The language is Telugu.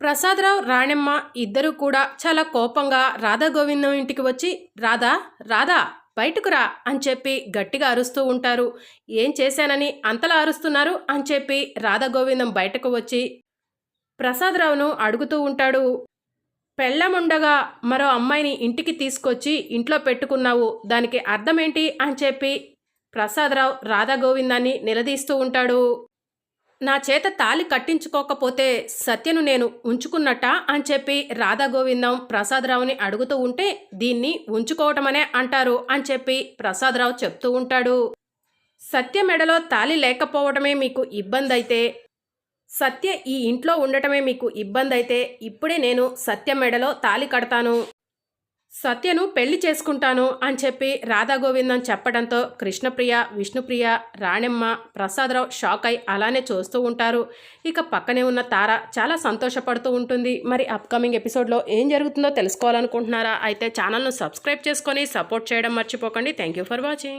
ప్రసాదరావు రాణెమ్మ ఇద్దరూ కూడా చాలా కోపంగా రాధా గోవిందం ఇంటికి వచ్చి రాధా రాధా బయటకు రా అని చెప్పి గట్టిగా అరుస్తూ ఉంటారు. ఏం చేశానని అంతలా అరుస్తున్నారు? అని చెప్పి రాధా గోవిందం బయటకు వచ్చి ప్రసాదరావును అడుగుతూ ఉంటాడు. పెళ్ళముండగా మరో అమ్మాయిని ఇంటికి తీసుకొచ్చి ఇంట్లో పెట్టుకున్నావు దానికి అర్థమేంటి? అని చెప్పి ప్రసాదరావు రాధా గోవిందాన్ని నిలదీస్తూ ఉంటాడు. నా చేత తాలి కట్టించుకోకపోతే సత్యను నేను ఉంచుకున్నట్ట అని చెప్పి రాధాగోవిందం ప్రసాదరావుని అడుగుతూ ఉంటే దీన్ని ఉంచుకోవటమనే అంటారు అని చెప్పి ప్రసాదరావు చెప్తూ ఉంటాడు. సత్య మెడలో తాలి లేకపోవటమే మీకు ఇబ్బంది అయితే సత్య ఈ ఇంట్లో ఉండటమే మీకు ఇబ్బంది అయితే ఇప్పుడే నేను సత్య మెడలో తాలి కడతాను. సత్యను పెళ్ళి చేసుకుంటాను అని చెప్పి రాధాగోవిందం చెప్పడంతో కృష్ణప్రియ విష్ణుప్రియ రాణెమ్మ ప్రసాదరావు షాక్ అయి అలానే చూస్తూ ఉంటారు. ఇక పక్కనే ఉన్న తార చాలా సంతోషపడుతూ ఉంటుంది. మరి అప్కమింగ్ ఎపిసోడ్లో ఏం జరుగుతుందో తెలుసుకోవాలనుకుంటున్నారా? అయితే ఛానల్ను సబ్స్క్రైబ్ చేసుకొని సపోర్ట్ చేయడం మర్చిపోకండి. Thank you for watching